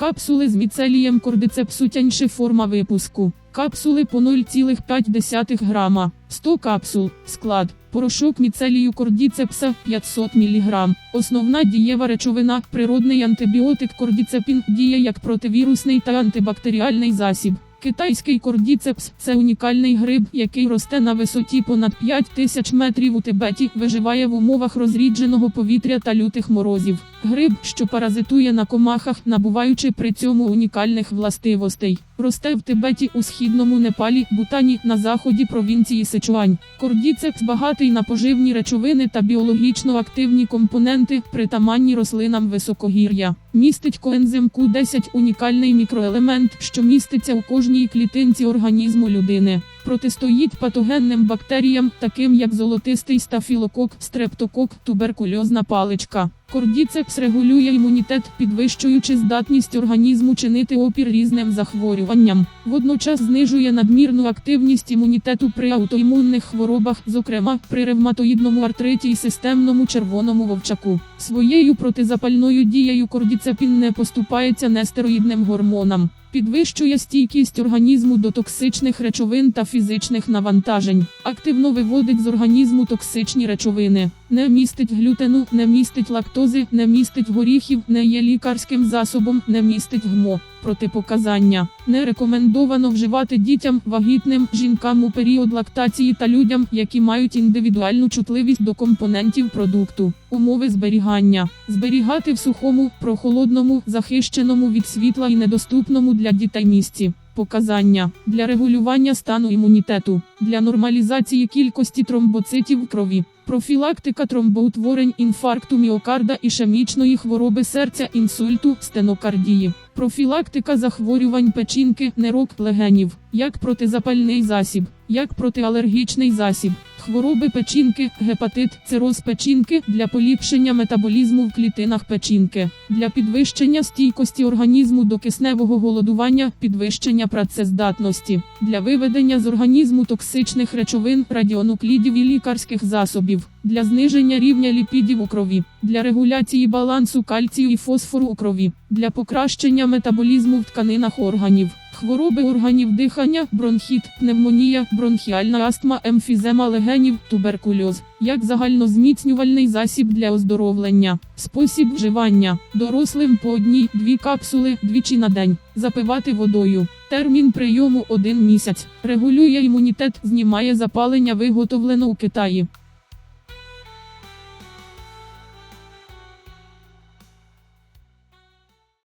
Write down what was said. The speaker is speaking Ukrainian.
Капсули з міцелієм кордицепсу тяньше форма випуску. Капсули по 0,5 грама. 100 капсул. Склад. Порошок міцелію кордіцепса 500 мг. Основна дієва речовина природний антибіотик кордіцепін діє як противірусний та антибактеріальний засіб. Китайський кордіцепс це унікальний гриб, який росте на висоті понад 5 тисяч метрів у Тибеті, виживає в умовах розрідженого повітря та лютих морозів. Гриб, що паразитує на комахах, набуваючи при цьому унікальних властивостей. Росте в Тибеті у східному Непалі, Бутані, на заході провінції Сичуань. Кордіцепс багатий на поживні речовини та біологічно активні компоненти, притаманні рослинам високогір'я. Містить коензим Q10 – унікальний мікроелемент, що міститься у кожній клітинці організму людини. Протистоїть патогенним бактеріям, таким як золотистий стафілокок, стрептокок, туберкульозна паличка. Кордіцепс регулює імунітет, підвищуючи здатність організму чинити опір різним захворюванням. Водночас знижує надмірну активність імунітету при аутоімунних хворобах, зокрема при ревматоїдному артриті і системному червоному вовчаку. Своєю протизапальною дією кордіцепін не поступається нестероїдним гормонам. Підвищує стійкість організму до токсичних речовин та фізичних навантажень. Активно виводить з організму токсичні речовини. Не містить глютену, не містить лактози, не містить горіхів, не є лікарським засобом, не містить ГМО. Протипоказання. Не рекомендовано вживати дітям, вагітним, жінкам у період лактації та людям, які мають індивідуальну чутливість до компонентів продукту. Умови зберігання. Зберігати в сухому, прохолодному, захищеному від світла і недоступному для дітей місці. Показання для регулювання стану імунітету, для нормалізації кількості тромбоцитів в крові, профілактика тромбоутворень, інфаркту міокарда, ішемічної хвороби серця, інсульту, стенокардії, профілактика захворювань печінки, нирок, легенів, як протизапальний засіб, як протиалергічний засіб. Хвороби печінки, гепатит, цироз печінки для поліпшення метаболізму в клітинах печінки, для підвищення стійкості організму до кисневого голодування, підвищення працездатності, для виведення з організму токсичних речовин, радіонуклідів і лікарських засобів, для зниження рівня ліпідів у крові, для регуляції балансу кальцію і фосфору у крові, для покращення метаболізму в тканинах органів. Хвороби органів дихання, бронхіт, пневмонія, бронхіальна астма, емфізема легенів, туберкульоз, як загальнозміцнювальний засіб для оздоровлення. Спосіб вживання. Дорослим по одній-дві капсули двічі на день. Запивати водою. Термін прийому 1 місяць. Регулює імунітет, знімає запалення виготовлено у Китаї.